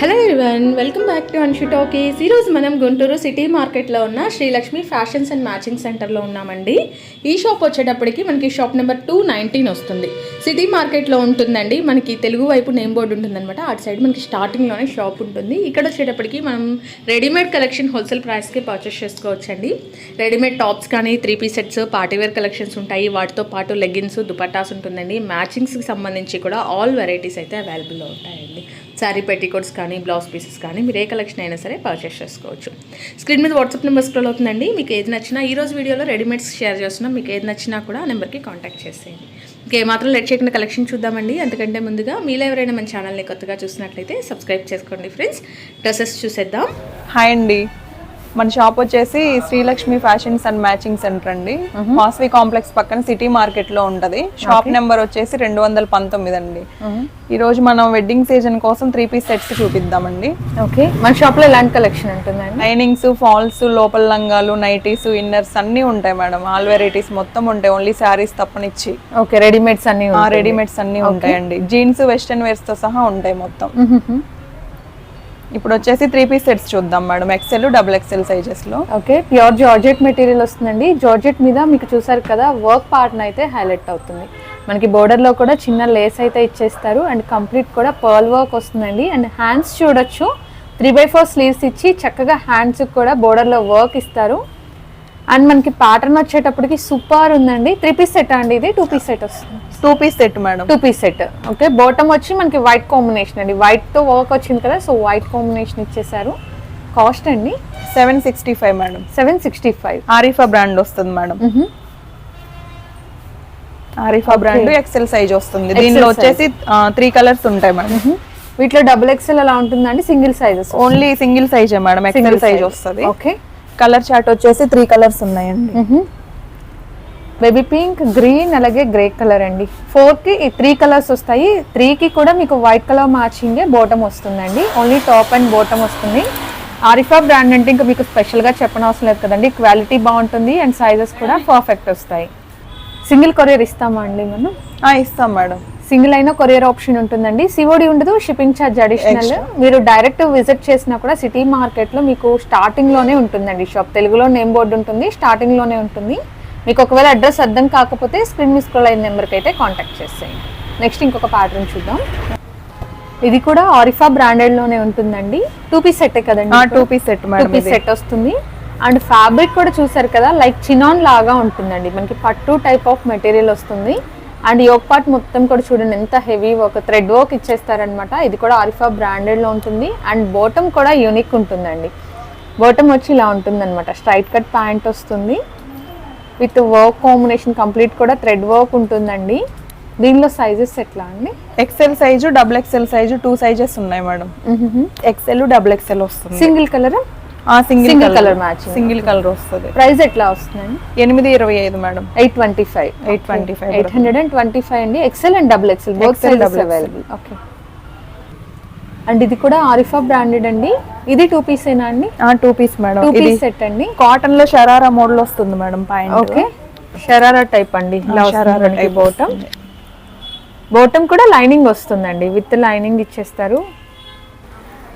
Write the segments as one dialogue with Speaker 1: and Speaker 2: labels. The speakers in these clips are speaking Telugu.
Speaker 1: Hello everyone welcome back to Anshu talkies ఈరోజు మనం గుంటూరు సిటీ మార్కెట్లో ఉన్న శ్రీలక్ష్మి ఫ్యాషన్స్ అండ్ మ్యాచింగ్ సెంటర్లో ఉన్నామండి. ఈ షాప్ వచ్చేటప్పటికి మనకి షాప్ నెంబర్ టూ నైన్టీన్ వస్తుంది. సిటీ మార్కెట్లో ఉంటుందండి. మనకి తెలుగు వైపు నేమ్ బోర్డు ఉంటుందన్నమాట. అటు సైడ్ మనకి స్టార్టింగ్లోనే షాప్ ఉంటుంది. ఇక్కడ వచ్చేటప్పటికి మనం రెడీమేడ్ కలెక్షన్ హోల్సేల్ ప్రైస్కి పర్చేస్ చేసుకోవచ్చండి. రెడీమేడ్ టాప్స్ కానీ three piece sets party wear collections ఉంటాయి. వాటితో పాటు లెగిన్స్ దుపట్టాస్ ఉంటుందండి. మ్యాచింగ్స్కి సంబంధించి కూడా ఆల్ వెరైటీస్ అయితే అవైలబుల్లో ఉంటాయండి. శారీ పెట్టికోట్స్ కానీ బ్లౌజ్ పీసెస్ కానీ మీరు ఏ కలెక్షన్ అయినా సరే పర్చేస్ చేసుకోవచ్చు. స్క్రీన్ మీద వాట్సాప్ నెంబర్ స్క్రోల్ అవుతుందండి. మీకు ఏది నచ్చినా ఈ రోజు వీడియోలో రెడీమేడ్స్ షేర్ చేస్తున్నాం. మీకు ఏది నచ్చినా కూడా ఆ నెంబర్కి కాంటాక్ట్ చేసేయండి. ఇంకేమాత్రం లెట్ చేయకుండా కలెక్షన్ చూద్దామండి. అంతకంటే ముందుగా మీలో ఎవరైనా మన ఛానల్ని కొత్తగా చూసినట్లయితే సబ్స్క్రైబ్ చేసుకోండి ఫ్రెండ్స్ డ్రెస్సెస్ చూసేద్దాం.
Speaker 2: హాయ్ అండి. మన షాప్ వచ్చేసి Srilakshmi fashions and matching centre అండి. వాసవి కాంప్లెక్స్ పక్కన సిటీ మార్కెట్లో ఉంటది. షాప్ నెంబర్ వచ్చేసి రెండు వందల పంతొమ్మిది అండి. ఈ రోజు మనం వెడ్డింగ్ సీజన్ కోసం త్రీ పీస్ సెట్స్ చూపిద్దామండి.
Speaker 1: ఓకే. మన షాప్లో ఎలాంటి కలెక్షన్ ఉంటుందండి?
Speaker 2: లైనింగ్స్ ఫాల్స్ లోపల లంగాలు నైటీస్ ఇన్నర్స్ అన్ని ఉంటాయి మేడం. ఆల్ వెరైటీస్ మొత్తం ఉంటాయి. ఓన్లీ శారీస్ తప్పనిచ్చి.
Speaker 1: ఓకే. రెడీమేడ్స్ అన్నీ
Speaker 2: రెడీమేడ్స్ అన్ని ఉంటాయండి. జీన్స్ వెస్టర్న్ వేర్స్తో సహా ఉంటాయి మొత్తం. ఇప్పుడు వచ్చేసి త్రీ పీస్ సెట్స్ చూద్దాం మేడం. ఎక్సెల్ డబుల్ ఎక్సెల్ సైజెస్లో.
Speaker 3: ఓకే ప్యూర్ జార్జెట్ మెటీరియల్ వస్తుందండి. జార్జెట్ మీద మీకు చూసారు కదా వర్క్ పార్ట్న అయితే హైలైట్ అవుతుంది. మనకి బోర్డర్లో లో కూడా చిన్న లేస్ అయితే ఇచ్చేస్తారు. అండ్ కంప్లీట్ కూడా పర్ల్ వర్క్ వస్తుందండి. అండ్ హ్యాండ్స్ చూడొచ్చు. త్రీ బై ఫోర్ స్లీవ్స్ ఇచ్చి చక్కగా హ్యాండ్స్ కూడా బోర్డర్లో లో వర్క్ ఇస్తారు. అండ్ మనకి ప్యాటర్న్ వచ్చేటప్పటికి సూపర్ ఉందండి. త్రీ పీస్ సెట్ అండి ఇది. టూ పీస్ సెట్ వస్తుంది.
Speaker 2: Two piece set madam
Speaker 3: two piece set okay bottom వచ్చి మనకి వైట్ కాంబినేషన్ అండి. వైట్తో వర్క్ వచ్చింది కదా సో వైట్ కాంబినేషన్ ఇచ్చేసారు కాస్ట్ అండి?
Speaker 2: Seven sixty five madam
Speaker 3: seven sixty five
Speaker 2: Arifa brand వస్తుంది madam Arifa brand XL size వస్తుంది. దీనిలో వచ్చేసి త్రీ కలర్స్ ఉంటాయి మేడం
Speaker 3: వీటిలో డబుల్ ఎక్స్ఎల్ ఎలా ఉంటుందండి? Single sizes
Speaker 2: only single size madam XL size వస్తుంది.
Speaker 3: ఓకే
Speaker 2: కలర్ చార్ట్ వచ్చేసి త్రీ కలర్స్ ఉన్నాయండి.
Speaker 3: బేబీ పింక్ గ్రీన్ అలాగే గ్రే కలర్ అండి. ఫోర్కి ఈ త్రీ కలర్స్ వస్తాయి. త్రీ కి కూడా మీకు వైట్ కలర్ మ్యాచింగ్ బోటమ్ వస్తుందండి. ఓన్లీ టాప్ అండ్ బోటమ్ వస్తుంది. ఆరిఫా బ్రాండ్ అంటే ఇంకా మీకు స్పెషల్గా చెప్పనవసరం లేదు కదండి. క్వాలిటీ బాగుంటుంది అండ్ సైజెస్ కూడా పర్ఫెక్ట్ వస్తాయి. సింగిల్ కొరియర్ ఇస్తామా అండి మనం?
Speaker 2: ఇస్తాం మేడం.
Speaker 3: సింగిల్ అయినా కొరియర్ ఆప్షన్ ఉంటుందండి. సిఓడి ఉండదు షిప్పింగ్ ఛార్జ్ అడిషనల్ మీరు డైరెక్ట్ విజిట్ చేసినా కూడా సిటీ మార్కెట్లో మీకు స్టార్టింగ్లోనే ఉంటుందండి షాప్. తెలుగులో నేమ్ బోర్డు ఉంటుంది స్టార్టింగ్లోనే ఉంటుంది. మీకు ఒకవేళ అడ్రస్ అర్థం కాకపోతే స్క్రీన్ మిస్ కాల్ అయిన నెంబర్కి అయితే కాంటాక్ట్ చేసేయండి. నెక్స్ట్ ఇంకొక ప్యాటర్న్ చూద్దాం. ఇది కూడా ఆరిఫా బ్రాండెడ్లోనే ఉంటుందండి. టూ పీస్ సెట్ కదండి
Speaker 2: two piece set
Speaker 3: two piece set వస్తుంది. అండ్ ఫ్యాబ్రిక్ కూడా చూసారు కదా లైక్ చినాన్ లాగా ఉంటుందండి. మనకి పట్టు టైప్ ఆఫ్ మెటీరియల్ వస్తుంది. అండ్ యోక్ పార్ట్ మొత్తం కూడా చూడండి ఎంత హెవీ ఒక థ్రెడ్ వర్క్ ఇచ్చేస్తారనమాట. ఇది కూడా ఆరిఫా బ్రాండెడ్లో ఉంటుంది. అండ్ బాటమ్ కూడా యూనిక్ ఉంటుందండి. బాటమ్ వచ్చి ఇలా ఉంటుంది అనమాట స్ట్రైట్ కట్ ప్యాంట్ వస్తుంది. విత్ వర్క్ కాంబినేషన్ కంప్లీట్ కూడా థ్రెడ్ వర్క్ ఉంటుందండి. దీనిలో సైజెస్ ఎట్లా అండి?
Speaker 2: XL size double XL size two sizes ఉన్నాయి మేడం. ఎక్సెల్ డబుల్ ఎక్సెల్ వస్తుంది.
Speaker 3: Single colour
Speaker 2: single colour
Speaker 3: matching.
Speaker 2: Single colour వస్తుంది.
Speaker 3: ప్రైస్ ఎట్లా వస్తుందండి
Speaker 2: ఎనిమిది ఇరవై ఐదు madam.
Speaker 3: Eight twenty five.
Speaker 2: 825
Speaker 3: eight hundred and twenty five అండి. XL and double XL both
Speaker 2: XL.
Speaker 3: Available okay and ఇది కూడా ఆరిఫా బ్రాండెడ్ అండి. ఇది టూ పీస్ ఏనా అండి?
Speaker 2: Two piece madam.
Speaker 3: Two piece set అండి.
Speaker 2: కాటన్లో షరారా మోడల్ వస్తుంది మేడం పైన
Speaker 3: ఓకే షరారా టైప్ అండి.
Speaker 2: షరారా type.
Speaker 3: బోటం బోటం కూడా లైనింగ్ వస్తుందండి. విత్ లైనింగ్ ఇచ్చేస్తారు.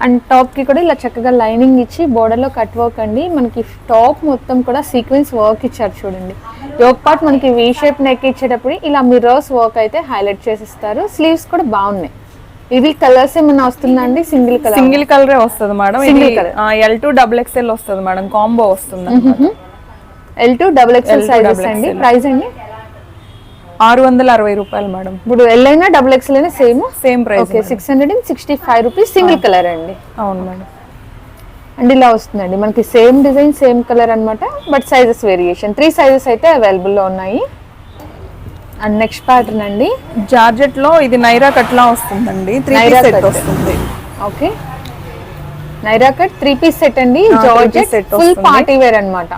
Speaker 3: అండ్ టాప్కి కూడా ఇలా చక్కగా లైనింగ్ ఇచ్చి border లో కట్ వర్క్ అండి. మనకి టాప్ మొత్తం కూడా సీక్వెన్స్ వర్క్ ఇచ్చారు చూడండి. యోక్ పార్ట్ మనకి వీ షేప్ నెక్ ఇచ్చేటప్పుడు ఇలా మిర్రర్స్ వర్క్ అయితే హైలైట్ చేసిస్తారు. స్లీవ్స్ కూడా బాగున్నాయి. ఇవి కలర్స్ ఏమైనా వస్తుందా అండి? సింగిల్ కలర్
Speaker 2: సింగిల్ కలరే వస్తుంది మేడం. ఇది
Speaker 3: colour.
Speaker 2: L two double XL వస్తుంది మేడం. కాంబో వస్తుంది.
Speaker 3: L two double XL
Speaker 2: L2
Speaker 3: sizes అండి. ప్రైస్ అండి?
Speaker 2: ఆరు వందల అరవై రూపాయలు మేడం.
Speaker 3: ఇప్పుడు ఎల్ అయినా డబుల్ ఎక్స్ఎల్ అయినా same?
Speaker 2: Same price
Speaker 3: okay six hundred and sixty five rupees single colour అండి.
Speaker 2: అవును మేడం.
Speaker 3: అండ్ ఇలా వస్తుందండి. మనకి సేమ్ డిజైన్ సేమ్ కలర్ అన్నమాట but sizes variation three sizes అయితే available లో ఉన్నాయి. అండ్ నెక్స్ట్ ప్యాటర్న్ అండి.
Speaker 2: జార్జెట్లో ఇది నైరా కట్ లా వస్తుందండి. Three
Speaker 3: Naira
Speaker 2: set. వస్తుంది.
Speaker 3: Okay Naira cut three piece set అండి. Georgette
Speaker 2: set
Speaker 3: full. Party wear అన్నమాట.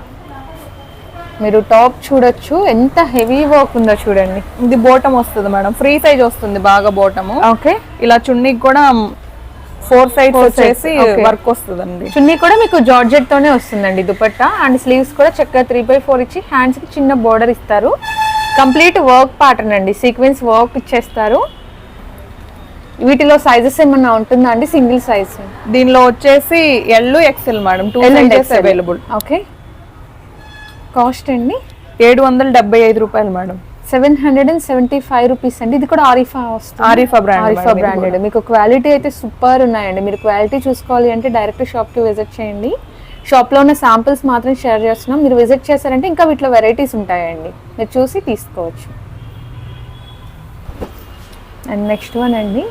Speaker 3: మీరు టాప్ చూడొచ్చు. ఎంత హెవీ వర్క్ ఉందో చూడండి.
Speaker 2: ఇది బోటం వస్తుంది మేడం. ఫ్రీ సైజ్ వస్తుంది బాగా బోటము
Speaker 3: ఓకే.
Speaker 2: ఇలా చున్నీకి కూడా ఫోర్
Speaker 3: Four
Speaker 2: వచ్చేసి. వర్క్ వస్తుందండి.
Speaker 3: చున్నీ కూడా మీకు జార్జెట్ తోనే వస్తుందండి దుపట్టా. అండ్ స్లీవ్స్ కూడా చక్కగా త్రీ బై ఫోర్ ఇచ్చి హ్యాండ్స్కి చిన్న బోర్డర్ ఇస్తారు. కంప్లీట్ వర్క్ ప్యాటర్న్ అండి. సీక్వెన్స్ వర్క్ ఇచ్చేస్తారు. వీటిలో సైజెస్ ఏమన్నా ఉంటుందా అండి? సింగిల్ సైజ్
Speaker 2: దీనిలో వచ్చేసి L XL madam. Two. Available
Speaker 3: okay. Cost అండి
Speaker 2: ఏడు వందల డెబ్బై ఐదు రూపాయలు madam.
Speaker 3: Seven hundred and seventy five rupees అండి. ఇది కూడా ఆరిఫా వస్తుంది?
Speaker 2: ఆరిఫా brand
Speaker 3: ఆరిఫా బ్రాండెడ్ మీకు క్వాలిటీ అయితే సూపర్ ఉన్నాయండి. మీరు క్వాలిటీ చూసుకోవాలి అంటే డైరెక్ట్ షాప్కి విజిట్ చేయండి. షాప్లో ఉన్న శాంపిల్స్ మాత్రం షేర్ చేస్తున్నాం. మీరు విజిట్ చేశారంటే ఇంకా వీటిలో వెరైటీస్ ఉంటాయండి. మీరు చూసి తీసుకోవచ్చు. అండ్ నెక్స్ట్ వన్ అండి.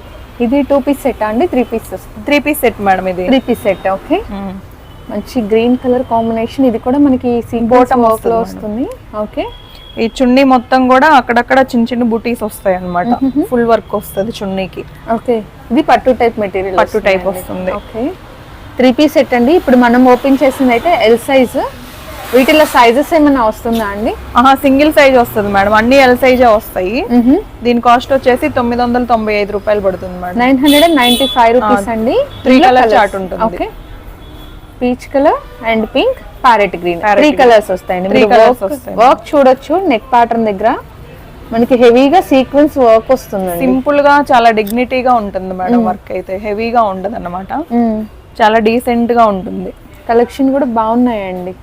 Speaker 3: ఇది టూ పీస్ సెట్ అండి? Three piece
Speaker 2: three piece set madam ఇది.
Speaker 3: Three piece set okay. మంచి గ్రీన్ కలర్ కాంబినేషన్. ఇది కూడా మనకి బోటమ్ వర్క్లో.
Speaker 2: వస్తుంది
Speaker 3: ఓకే.
Speaker 2: ఈ చున్నీ మొత్తం కూడా అక్కడక్కడ చిన్న చిన్న బుటీస్ వస్తాయి అన్నమాట. ఫుల్ వర్క్ వస్తుంది చున్నీకి.
Speaker 3: ఓకే. ఇది పట్టు టైప్ మెటీరియల్
Speaker 2: పట్టు type వస్తుంది.
Speaker 3: ఓకే. త్రీ పీస్ సెట్ అండి. ఇప్పుడు మనం ఓపెన్ చేసింది అయితే ఎల్ సైజ్ వీటిలో సైజెస్ ఏమైనా వస్తుందా అండి?
Speaker 2: ఆహా సింగిల్ సైజ్ వస్తుంది మేడం. అన్ని ఎల్ సైజే వస్తాయి. దీని కాస్ట్ వచ్చేసి తొమ్మిది వందల తొంభై ఐదు రూపాయలు పడుతుంది madam.
Speaker 3: Nine hundred and ninety five rupees అండి.
Speaker 2: colour
Speaker 3: colours.
Speaker 2: chart ఉంటుంది.
Speaker 3: Okay. Peach colour and pink parrot green. Three. Colours వస్తాయండి.
Speaker 2: Colours
Speaker 3: వర్క్
Speaker 2: వస్తాయి.
Speaker 3: వర్క్ చూడొచ్చు నెక్ ప్యాటర్న్ దగ్గర. మనకి హెవీగా సీక్వెన్స్ వర్క్ వస్తుందండి.
Speaker 2: సింపుల్గా చాలా డిగ్నిటీగా ఉంటుంది మేడం వర్క్ అయితే. హెవీగా ఉండదు అన్నమాట
Speaker 3: మ్మ్.
Speaker 2: చాలా డీసెంట్గా ఉంటుంది.
Speaker 3: కలెక్షన్ కూడా బాగున్నాయండి.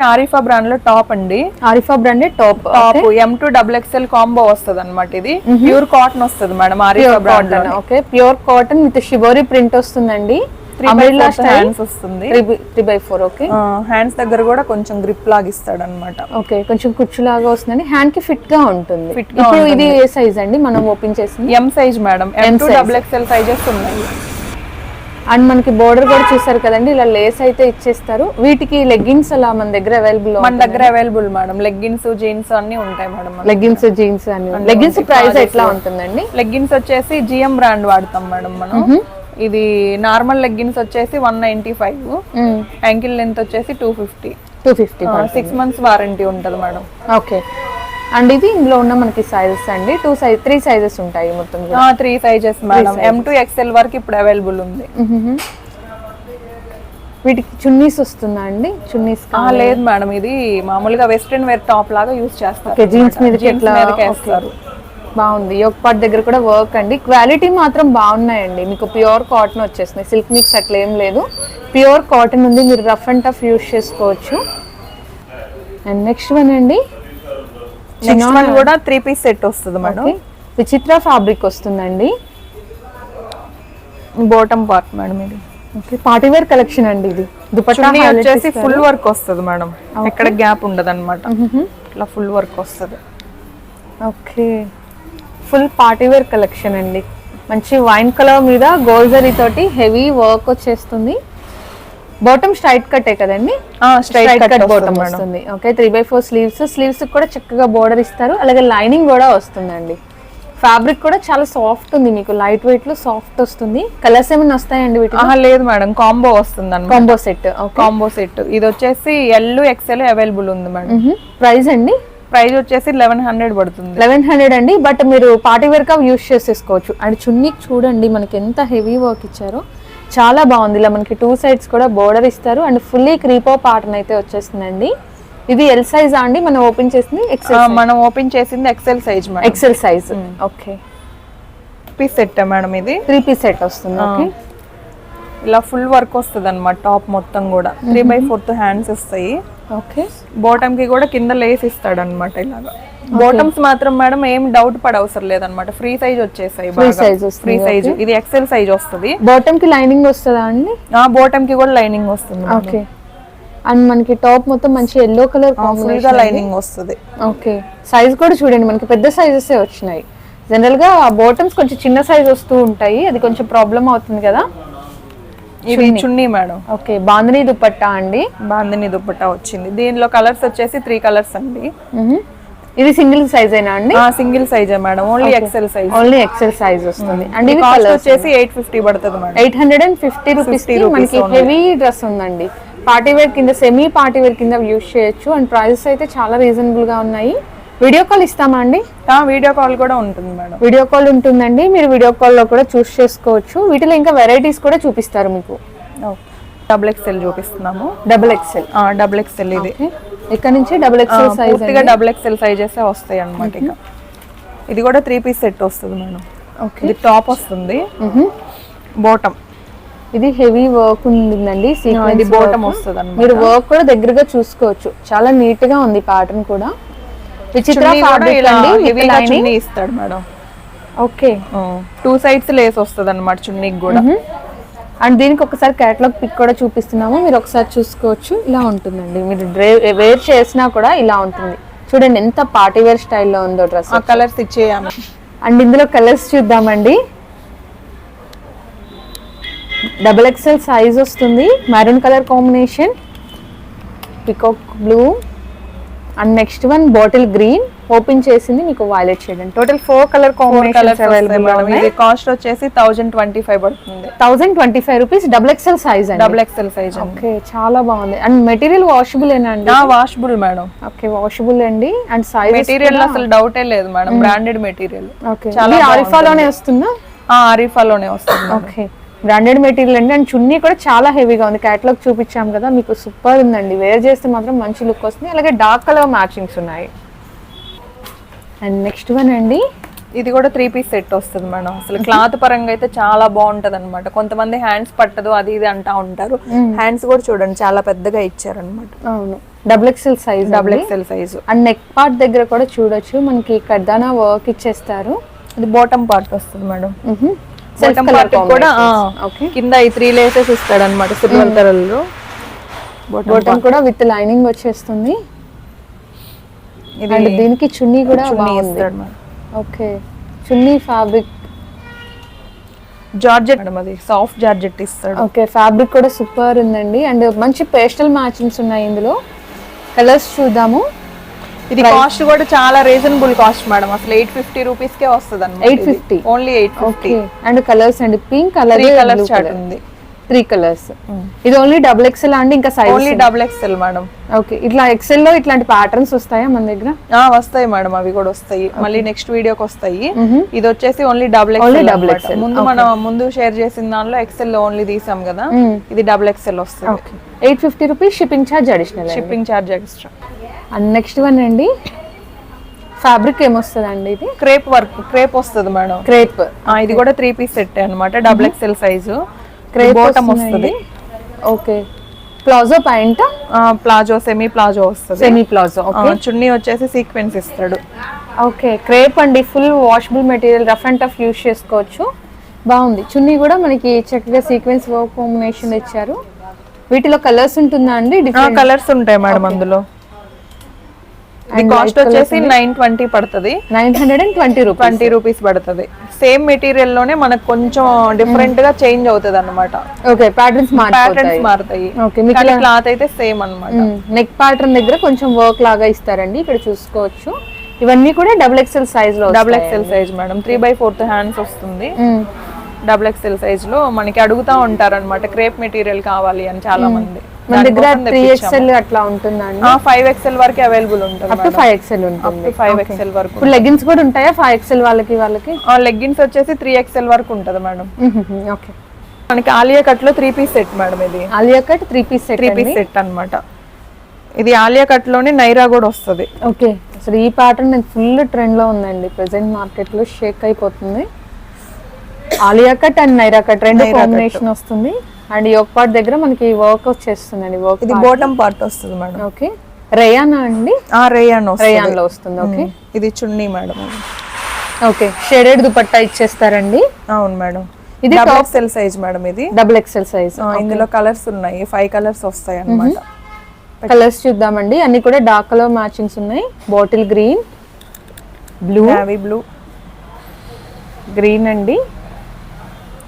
Speaker 2: ఆరిఫా బ్రాండ్లో టాప్ అండి.
Speaker 3: Arifa branded top
Speaker 2: top M two double XL combo వస్తుంది అనమాట ఇది. ప్యూర్ కాటన్ వస్తుంది madam Arifa brand
Speaker 3: okay pure cotton with shibori print వస్తుందండి. అంబ్రెల్లా
Speaker 2: హ్యాండ్స్ వస్తుంది.
Speaker 3: Three by four okay
Speaker 2: hands దగ్గర కూడా కొంచెం గ్రిప్ లాగిస్తాడు అనమాట
Speaker 3: ఓకే కొంచెం కుచ్చులాగా వస్తుందండి. హ్యాండ్కి ఫిట్గా ఉంటుంది.
Speaker 2: Fit గా
Speaker 3: ఇది ఏ సైజ్ అండి? మనం ఓపెన్ చేసింది?
Speaker 2: M size madam M two. Double XL sizes ఉన్నాయి.
Speaker 3: అండ్ మనకి బోర్డర్ కూడా చూసారు కదండి ఇలా లేస్ అయితే ఇచ్చేస్తారు. వీటికి లెగ్గిన్స్ అలా మన దగ్గర అవైలబుల్
Speaker 2: మన దగ్గర అవైలబుల్ మేడం లెగ్గిన్స్ జీన్స్ అన్ని ఉంటాయి మేడం
Speaker 3: లెగ్గిన్స్ జీన్స్ అని లెగ్గిన్స్ ప్రైస్ ఎట్లా ఉంటుందండి?
Speaker 2: లెగ్గిన్స్ వచ్చేసి జిఎం బ్రాండ్ వాడతాం మేడం మనం. ఇది నార్మల్ లెగ్గిన్స్ వచ్చేసి one ninety five. Ankle length వచ్చేసి two fifty.
Speaker 3: Two fifty
Speaker 2: six months warranty ఉంటుంది మేడం.
Speaker 3: ఓకే. అండ్ ఇది ఇందులో ఉన్న మనకి సైజెస్ అండి. టూ సైజ్ త్రీ సైజెస్ ఉంటాయి మొత్తం.
Speaker 2: Three sizes madam. M two XL వరకు ఇప్పుడు అవైలబుల్ ఉంది.
Speaker 3: వీటికి చున్నీస్ వస్తుందా అండి? చున్నీస్
Speaker 2: లేదు మేడం. ఇది మామూలుగా వెస్ట్రన్ వేర్ టాప్ లాగా యూస్ చేస్తారు
Speaker 3: జీన్స్ మీద
Speaker 2: వేస్తారు.
Speaker 3: బాగుంది. ఒక పార్ట్ దగ్గర కూడా వర్క్ అండి. క్వాలిటీ మాత్రం బాగున్నాయండి. మీకు ప్యూర్ కాటన్ వచ్చేస్తున్నాయి సిల్క్ మిక్స్ అట్లా ఏం లేదు. ప్యూర్ కాటన్ ఉంది. మీరు రఫ్ అండ్ టఫ్ యూస్ చేసుకోవచ్చు. అండ్. నెక్స్ట్ వన్ అండి
Speaker 2: కూడా త్రీ పీస్ సెట్ వస్తుంది మేడం.
Speaker 3: విచిత్ర ఫ్యాబ్రిక్ వస్తుందండి.
Speaker 2: బాటమ్ పార్ట్ మేడం ఇది.
Speaker 3: ఓకే పార్టీ వేర్ కలెక్షన్ అండి ఇది. దుపట్టా
Speaker 2: వచ్చేసి. ఫుల్ వర్క్ వస్తుంది మేడం. ఎక్కడ గ్యాప్ ఉండదు అనమాట ఇట్లా ఫుల్ వర్క్ వస్తుంది.
Speaker 3: Okay full party wear collection అండి. మంచి వైన్ కలర్ మీద గోల్డ్ జరీ తోటి హెవీ వర్క్ వచ్చేస్తుంది. బాటమ్ స్ట్రైట్ కట్టే కదండి?
Speaker 2: స్ట్రైట్ కట్
Speaker 3: బాటమ్ వస్తుంది. Okay three by four sleeves sleeves కూడా చక్కగా బోర్డర్ ఇస్తారు. అలాగే లైనింగ్ కూడా వస్తుందండి. ఫ్యాబ్రిక్ కూడా చాలా సాఫ్ట్ ఉంది మీకు. లైట్ వెయిట్లో సాఫ్ట్ వస్తుంది. కలర్స్ ఏమైనా వస్తాయండి వీటి
Speaker 2: లేదు మేడం. కాంబో వస్తుంది అనమాట
Speaker 3: కాంబో సెట్
Speaker 2: కాంబో సెట్ ఇది వచ్చేసి ఎల్ ఎక్స్ఎల్ అవైలబుల్ ఉంది మేడం.
Speaker 3: ప్రైస్ అండి?
Speaker 2: ప్రైస్ వచ్చేసి లెవెన్ హండ్రెడ్ పడుతుంది.
Speaker 3: లెవెన్ హండ్రెడ్ అండి బట్ మీరు పార్టీ వేర్గా యూస్ చేసేసుకోవచ్చు. అండ్ చున్నీకి చూడండి మనకి ఎంత హెవీ వర్క్ ఇచ్చారో. చాలా బాగుంది. ఇలా మనకి టూ సైడ్స్ కూడా బోర్డర్ ఇస్తారు. అండ్ ఫుల్లీ క్రీపో పాటర్న్ అయితే వచ్చేస్తుందండి. ఇది ఎల్ సైజ్ అండి? మనం ఓపెన్ చేసింది ఎక్సెల్
Speaker 2: మనం ఓపెన్ చేసింది XL size
Speaker 3: XL size okay.
Speaker 2: Piece set madam ఇది?
Speaker 3: త్రీ పీస్ సెట్ వస్తుంది. ఓకే.
Speaker 2: ఇలా ఫుల్ వర్క్ వస్తుంది అనమాట టాప్ మొత్తం కూడా. త్రీ బై ఫోర్త్ హ్యాండ్స్ వస్తాయి.
Speaker 3: ఓకే
Speaker 2: బాటమ్కి కూడా కింద లేస్ ఇస్తాడు అనమాట ఇలాగా బాటమ్స్ మాత్రం మేడం ఏం డౌట్ పడ అవసరం లేదన్నమాట. ఫ్రీ సైజ్ వచ్చేసాయి
Speaker 3: size వస్తుంది,
Speaker 2: ఫ్రీ సైజ్ ఇది ఎక్సెల్ సైజ్ వస్తుంది.
Speaker 3: బాటమ్కి లైనింగ్ వస్తుందా అండి?
Speaker 2: ఆ బాటమ్కి కూడా లైనింగ్ వస్తుంది
Speaker 3: ఓకే అండ్ మనకి టాప్ మొత్తం మంచి ఎల్లో కలర్ కాంబినేషన్
Speaker 2: లైనింగ్ వస్తుంది.
Speaker 3: ఓకే సైజ్ కూడా చూడండి మనకి పెద్ద సైజెస్ వచ్చినాయి. జనరల్గా బాటమ్స్ కొంచెం చిన్న సైజ్ వస్తూ ఉంటాయి. అది కొంచెం ప్రాబ్లం అవుతుంది కదా.
Speaker 2: ఇది చున్నీ. మేడం.
Speaker 3: ఓకే బాందిని దుపట్టా అండి?
Speaker 2: బాందిని దుప్పట్టా వచ్చింది. దీనిలో కలర్స్ వచ్చేసి త్రీ కలర్స్ అండి.
Speaker 3: ఇది సింగిల్ సైజ్ అయినా అండి?
Speaker 2: ఆ single సైజే madam. Only XL size
Speaker 3: only XL size వస్తుంది. అండ్ ఇవి
Speaker 2: కాస్ట్ వచ్చేసి ఎయిట్ ఫిఫ్టీ పడుతుంది madam.
Speaker 3: Eight hundred and fifty rupees
Speaker 2: 50 rupees
Speaker 3: మనకి. హెవీ డ్రెస్ ఉందండి. పార్టీ వేర్ కింద సెమీ పార్టీ వేర్ కింద యూస్ చేయొచ్చు. అండ్ ప్రైసెస్ అయితే చాలా రీజనబుల్గా ఉన్నాయి. వీడియో కాల్ ఇస్తామా అండి?
Speaker 2: వీడియో కాల్ కూడా ఉంటుంది మేడం.
Speaker 3: వీడియో కాల్ ఉంటుందండి. మీరు వీడియో కాల్లో కూడా చూస్ చేసుకోవచ్చు. వీటిలో ఇంకా వెరైటీస్ కూడా చూపిస్తారు మీకు.
Speaker 2: డబుల్ ఎక్స్ఎల్ చూపిస్తున్నాము.
Speaker 3: డబుల్ ఎక్సెల్
Speaker 2: డబుల్ ఎక్స్ఎల్ ఇది.
Speaker 3: ఇక్కడ నుంచి? డబుల్
Speaker 2: ఆ,
Speaker 3: XL size
Speaker 2: double XL sizes వస్తాయి అన్నమాట ఇక. ఇది కూడా త్రీ పీస్ సెట్ వస్తుంది మేడం.
Speaker 3: ఓకే.
Speaker 2: ఇది టాప్ వస్తుంది. బాటమ్
Speaker 3: ఇది హెవీ వర్క్ ఉందండి
Speaker 2: ఇది
Speaker 3: సీక్వెన్స్
Speaker 2: బాటమ్ వస్తుంది అనమాట
Speaker 3: మీరు వర్క్ కూడా దగ్గరగా చూసుకోవచ్చు. చాలా నీట్గా ఉంది ప్యాటర్న్ కూడా. విచిత్ర ఫ్యాబ్రిక్ అండి
Speaker 2: ఇస్తాడు madam.
Speaker 3: Okay.
Speaker 2: Two sides lace వస్తుంది అనమాట చున్నీకి కూడా.
Speaker 3: అండ్ దీనికి ఒకసారి కేటలాగ్ పిక్ కూడా చూపిస్తున్నాము. మీరు ఒకసారి చూసుకోవచ్చు. ఇలా ఉంటుందండి. మీరు వేర్ చేసినా కూడా ఇలా ఉంటుంది. చూడండి ఎంత పార్టీ వేర్ స్టైల్లో ఉందో డ్రెస్
Speaker 2: కలర్స్ ఇచ్చేయాలి.
Speaker 3: అండ్ ఇందులో కలర్స్ చూద్దామండి. డబుల్ ఎక్స్ఎల్ సైజ్ వస్తుంది. Maroon colour combination peacock blue and next one bottle green. Open చేసింది మీకు వైలెట్ షేడ్ అండి. Total four colour
Speaker 2: colours
Speaker 3: combinations available
Speaker 2: madam. ఇది కాస్ట్ వచ్చేసి థౌజండ్ ట్వంటీ ఫైవ్ పడుతుంది.
Speaker 3: Thousand twenty five rupees double XL size అండి.
Speaker 2: డబుల్ ఎక్స్ఎల్ సైజ్
Speaker 3: ఓకే చాలా బాగుంది. అండ్ మెటీరియల్ వాషబుల్ అండి?
Speaker 2: Washable madam.
Speaker 3: ఓకే వాషబుల్ అండి. అండ్ సైజ్
Speaker 2: మెటీరియల్ అసలు డౌటే లేదు మేడం. బ్రాండెడ్ మెటీరియల్
Speaker 3: ఓకే
Speaker 2: చాలా
Speaker 3: ఆరిఫాలోనే వస్తుందా?
Speaker 2: ఆరిఫాలోనే వస్తుంది
Speaker 3: ఓకే బ్రాండెడ్ మెటీరియల్ అండి. అండ్ చున్నీ కూడా చాలా హెవీగా ఉంది. క్యాటలాగ్ చూపించాం కదా మీకు సూపర్ ఉందండి. వేర్ చేస్తే మాత్రం మంచి లుక్ వస్తుంది. అలాగే డార్క్ కలర్ మ్యాచింగ్స్ ఉన్నాయి. అండ్ నెక్స్ట్ వన్ అండి.
Speaker 2: ఇది కూడా త్రీ పీస్ సెట్ వస్తుంది మేడం. అసలు క్లాత్ పరంగా అయితే చాలా బాగుంటది అనమాట కొంతమంది హ్యాండ్స్ పట్టదు అది ఇది అంటా ఉంటారు. హ్యాండ్స్ కూడా చూడండి చాలా పెద్దగా ఇచ్చారు అనమాట
Speaker 3: అవును double XL size
Speaker 2: double XL size
Speaker 3: and neck part దగ్గర కూడా చూడొచ్చు. మనకి కడ్దానా వర్క్ ఇచ్చేస్తారు.
Speaker 2: ఇది బాటమ్ పార్ట్ వస్తుంది మేడం.
Speaker 3: సెల్ఫ్ కలర్
Speaker 2: కూడా కింద ఈ త్రీ లేసెస్ ఇస్తాడు అనమాట సిల్వర్ కలర్లో
Speaker 3: బాటమ్ కూడా విత్ లైనింగ్ వచ్చేస్తుంది. అండ్ దీనికి చున్నీ కూడా బాగుంది. ఓకే చున్నీ ఫ్యాబ్రిక్
Speaker 2: జార్జెట్ అది సాఫ్ట్ జార్జెట్ ఇస్తాడు.
Speaker 3: ఓకే ఫ్యాబ్రిక్ కూడా సూపర్ ఉందండి. అండ్ మంచి పేస్టల్ మ్యాచింగ్స్ ఉన్నాయి ఇందులో. కలర్స్ చూద్దాము.
Speaker 2: ఇది కాస్ట్ కూడా చాలా రీజనబుల్ కాస్ట్ మేడం. అసలు ఎయిట్ ఫిఫ్టీ రూపీస్ కే వస్తుంది అనమాట
Speaker 3: 850.
Speaker 2: Only eight fifty
Speaker 3: and colours అండి pink colour
Speaker 2: three colours chart ఉంది.
Speaker 3: త్రీ కలర్స్ ఇది ఓన్లీ డబుల్ ఎక్సెల్ అండి ఇంకా size
Speaker 2: only double XL madam.
Speaker 3: Okay ఇట్లా ఎక్సెల్లో ఇట్లాంటి ప్యాటర్న్స్ వస్తాయా మన దగ్గర?
Speaker 2: వస్తాయి మేడం. అవి కూడా వస్తాయి. మళ్ళీ నెక్స్ట్ వీడియోకి వస్తాయి. ఇది వచ్చేసి only double XL
Speaker 3: double XL.
Speaker 2: ముందు మనం ముందు షేర్ చేసిన దాంట్లో ఎక్సెల్లో ఓన్లీ తీసాం కదా ఇది డబుల్ ఎక్స్ఎల్ వస్తుంది.
Speaker 3: Eight fifty rupees shipping charge additional
Speaker 2: shipping charge extra
Speaker 3: and next one అండి. ఫ్యాబ్రిక్ ఏమొస్తుంది అండి ఇది?
Speaker 2: క్రేప్ వర్క్ క్రేప్ వస్తుంది మేడం.
Speaker 3: క్రేప్
Speaker 2: ఇది కూడా త్రీ పీస్ సెట్ అన్నమాట. Double XL size
Speaker 3: crepe
Speaker 2: bottom వస్తుంది.
Speaker 3: Okay palazzo pant
Speaker 2: palazzo semi palazzo వస్తుంది.
Speaker 3: సెమీ ప్లాజో
Speaker 2: చున్నీ వచ్చేసి సీక్వెన్స్ ఇస్తాడు.
Speaker 3: ఓకే క్రేప్ అండి. Full washable material rough and tough use చేసుకోవచ్చు. బాగుంది. చున్నీ కూడా మనకి చక్కగా సీక్వెన్స్ వర్క్ కాంబినేషన్ ఇచ్చారు. వీటిలో కలర్స్ ఉంటుందా అండి?
Speaker 2: కలర్స్ ఉంటాయి మేడం అందులో. కాస్ట్ వచ్చేసి నైన్ ట్వంటీ పడుతుంది.
Speaker 3: Nine hundred and twenty rupees
Speaker 2: twenty rupees పడుతుంది. సేమ్ మెటీరియల్లోనే మనకు కొంచెం డిఫరెంట్గా చేంజ్ అవుతుంది అనమాట
Speaker 3: ఓకే ప్యాటర్న్స్
Speaker 2: ప్యాటర్న్స్ మారుతాయి.
Speaker 3: ఓకే మీకు
Speaker 2: క్లాత్ అయితే సేమ్ అన్నమాట.
Speaker 3: నెక్ ప్యాటర్న్ దగ్గర కొంచెం వర్క్ లాగా ఇస్తారండి. ఇక్కడ చూసుకోవచ్చు. ఇవన్నీ కూడా డబుల్ ఎక్స్ఎల్ సైజ్లో
Speaker 2: double XL size madam three by fourth hands వస్తుంది. డబుల్ ఎక్స్ఎల్ సైజ్లో మనకి అడుగుతా ఉంటారు అనమాట క్రేప్ మెటీరియల్ కావాలి అని చాలా మంది
Speaker 3: మన దగ్గర త్రీ ఎక్స్ఎల్ అట్లా ఉంటుందండి.
Speaker 2: ఫైవ్ ఎక్స్ఎల్ వరకు అవైలబుల్ ఉంటుంది
Speaker 3: ఫైవ్ ఎక్స్ఎల్ ఉంటుంది.
Speaker 2: ఫైవ్ ఎక్స్ఎల్ వరకు
Speaker 3: ఇప్పుడు లెగిన్స్ కూడా ఉంటాయా ఫైవ్ ఎక్స్ఎల్ వాళ్ళకి వాళ్ళకి?
Speaker 2: ఆ లెగ్గిన్స్ వచ్చేసి త్రీ ఎక్స్ఎల్ వరకు ఉంటుంది మేడం
Speaker 3: ఓకే
Speaker 2: మనకి ఆలియా కట్లో త్రీ పీస్ సెట్ మేడం ఇది.
Speaker 3: Alia cut three piece set
Speaker 2: three piece set అన్నమాట. ఇది ఆలియా కట్లోనే నైరా కూడా వస్తుంది.
Speaker 3: ఓకే. అసలు ఈ ప్యాటర్న్ ఫుల్ ట్రెండ్లో ఉందండి. ప్రెసెంట్ మార్కెట్లో షేక్ అయిపోతుంది. Alia cut and Naira cut రెండు కాంబినేషన్ వస్తుంది. అండ్ ఈ ఒక పార్ట్ దగ్గర మనకి వర్క్ వచ్చేస్తుందండి వర్క్
Speaker 2: ఇది బాటమ్ పార్ట్ వస్తుంది మేడం.
Speaker 3: ఓకే. రేయానా అండి?
Speaker 2: ఆ రేయాన్ వస్తుంది.
Speaker 3: రేయాన్లో వస్తుంది ఓకే.
Speaker 2: ఇది chunni madam.
Speaker 3: Okay. Shaded dupatta ఇచ్చేస్తారండి.
Speaker 2: అవును మేడం.
Speaker 3: ఇది
Speaker 2: టాప్ సెల్ సైజ్ మేడం ఇది.
Speaker 3: డబుల్ ఎక్స్ఎల్ సైజ్
Speaker 2: ఇందులో కలర్స్ ఉన్నాయి. ఫైవ్ కలర్స్ వస్తాయి అన్నమాట
Speaker 3: కలర్స్ చూద్దామండి. అన్ని కూడా డార్క్ కలర్ మ్యాచింగ్స్ ఉన్నాయి. Bottle green blue
Speaker 2: navy blue
Speaker 3: green అండి.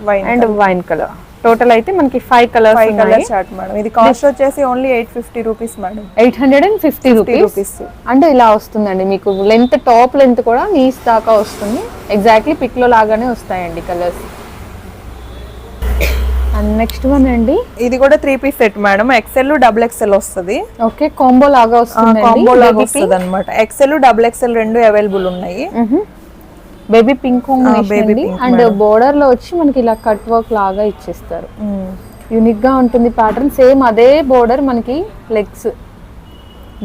Speaker 2: Wine
Speaker 3: and wine colour total అయితే మనకి five colours
Speaker 2: five colour chart madam ఇది కాస్ట్ వచ్చేసి only eight fifty rupees madam
Speaker 3: eight hundred and fifty rupees
Speaker 2: rupees
Speaker 3: అంటే ఇలా వస్తుందండి మీకు లెంత్ టాప్ లెంత్ కూడా నీస్ దాకా వస్తుంది. ఎగ్జాక్ట్లీ పిక్లో లాగానే వస్తాయండి కలర్స్ అండ్ నెక్స్ట్ వన్ అండి.
Speaker 2: ఇది కూడా three piece set madam XL double XL వస్తుంది.
Speaker 3: ఓకే కాంబో లాగా వస్తుంది
Speaker 2: కాంబో లాగా వస్తుంది అనమాట ఎక్సెల్ డబుల్ ఎక్సెల్ రెండు అవైలబుల్ ఉన్నాయి.
Speaker 3: Baby pink and. బోర్డర్లో వచ్చి మనకి ఇలా కట్ వర్క్ లాగా ఇచ్చేస్తారు. యూనిక్గా ఉంటుంది ప్యాటర్న్ సేమ్ అదే బోర్డర్ మనకి లెగ్స్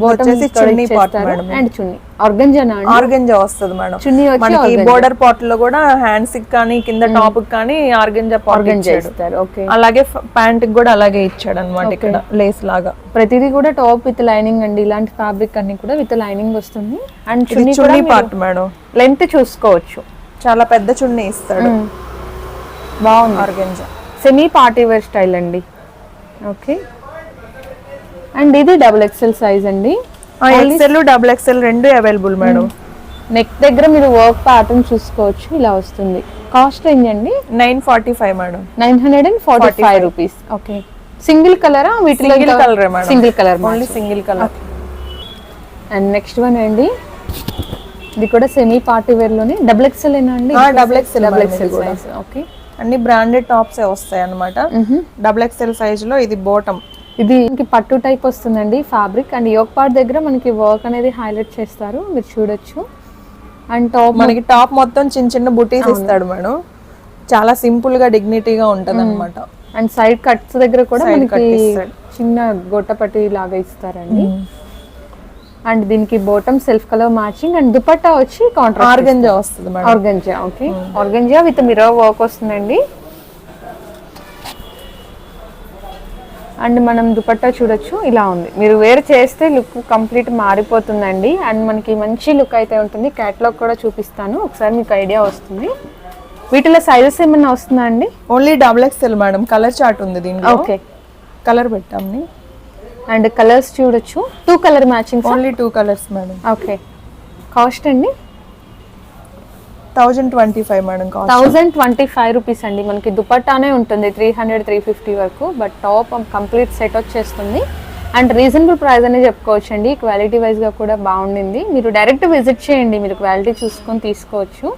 Speaker 2: వచ్చేసి chunni part madam
Speaker 3: and chunni. ఆర్గంజానా
Speaker 2: organza వస్తుంది మేడం
Speaker 3: చున్నీ
Speaker 2: మనకి బోర్డర్ పార్ట్లో కూడా హ్యాండ్స్కి కానీ కింద టాప్కి కానీ ఆర్గంజా ఇచ్చాడు.
Speaker 3: ఇస్తారు ఓకే
Speaker 2: అలాగే ప్యాంట్కి కూడా అలాగే ఇచ్చాడు అనమాట ఇక్కడ లేస్ లాగా.
Speaker 3: ప్రతిదీ కూడా టాప్ విత్ లైనింగ్ అండి. ఇలాంటి ఫ్యాబ్రిక్ అన్ని కూడా విత్ లైనింగ్ వస్తుంది. And chunni
Speaker 2: chunni part madam
Speaker 3: length చూసుకోవచ్చు.
Speaker 2: చాలా పెద్ద చున్నీ ఇస్తాడు.
Speaker 3: బాగుంది.
Speaker 2: Organza
Speaker 3: semi party wear style అండి. ఓకే అండ్ ఇది డబుల్ ఎక్సెల్ సైజ్ అండి.
Speaker 2: ఎక్సెల్ డబుల్ ఎక్సెల్ రెండు అవైలబుల్ మేడం
Speaker 3: నెక్ దగ్గర మీరు వర్క్ ప్యాటర్న్ చూసుకోవచ్చు ఇలా వస్తుంది. కాస్ట్ రేంజ్ అండి?
Speaker 2: Nine forty five madam
Speaker 3: nine hundred and forty five rupees. Okay. Single కలరా వీటిలో
Speaker 2: single colour madam
Speaker 3: single colour
Speaker 2: only single colour
Speaker 3: and next one అండి ఇది కూడా సెమీ పార్టీ వేర్లోనే. డబుల్ ఎక్సెల్ ఏనా అండి?
Speaker 2: Double XL
Speaker 3: double. Size okay
Speaker 2: అన్ని బ్రాండెడ్ టాప్స్ వస్తాయి అనమాట డబుల్ ఎక్సెల్ సైజ్లో ఇది బోటమ్
Speaker 3: ఇది మనకి పట్టు టైప్ వస్తుందండి ఫ్యాబ్రిక్ అండ్ యోగ్ పార్ట్ దగ్గర మనకి వర్క్ అనేది హైలైట్ చేస్తారు మీరు చూడొచ్చు. అండ్ టాప్
Speaker 2: మనకి టాప్ మొత్తం చిన్న చిన్న బుటీస్ ఇస్తాడు మేడం. చాలా సింపుల్గా డిగ్నిటీగా ఉంటది అనమాట
Speaker 3: అండ్ సైడ్ కట్స్ దగ్గర కూడా మనకి. చిన్న గొట్టపట్టి లాగా ఇస్తారండి. అండ్ దీనికి bottom self colour matching and dupatta వచ్చి కాంట్రాక్ట్
Speaker 2: ఆర్గంజా వస్తుంది
Speaker 3: organza okay. Organza with mirror work వస్తుందండి. అండ్ మనం దుపట్టా చూడొచ్చు ఇలా ఉంది. మీరు వేర్ చేస్తే లుక్ కంప్లీట్ మారిపోతుందండి. అండ్ మనకి మంచి లుక్ అయితే ఉంటుంది. క్యాట్లాగ్ కూడా చూపిస్తాను. ఒకసారి మీకు ఐడియా వస్తుంది. వీటిలో సైజెస్ ఏమన్నా వస్తుందా అండి?
Speaker 2: Only double XL madam colour chart ఉంది దీంట్లో.
Speaker 3: ఓకే
Speaker 2: కలర్ పెట్టాము
Speaker 3: అండ్ కలర్స్ చూడొచ్చు. Two colour matching
Speaker 2: only two colours madam
Speaker 3: okay cost అండి?
Speaker 2: Thousand twenty five madam cost.
Speaker 3: Thousand twenty five rupees అండి. మనకి దుపట్టానే ఉంటుంది త్రీ హండ్రెడ్ త్రీ ఫిఫ్టీ వరకు బట్ టాప్ కంప్లీట్ సెట్ వచ్చేస్తుంది. అండ్ రీజనబుల్ ప్రైస్ అనే చెప్పుకోవచ్చు అండి క్వాలిటీ వైజ్గా కూడా బాగుండింది. మీరు డైరెక్ట్ విజిట్ చేయండి. మీరు క్వాలిటీ చూసుకొని తీసుకోవచ్చు.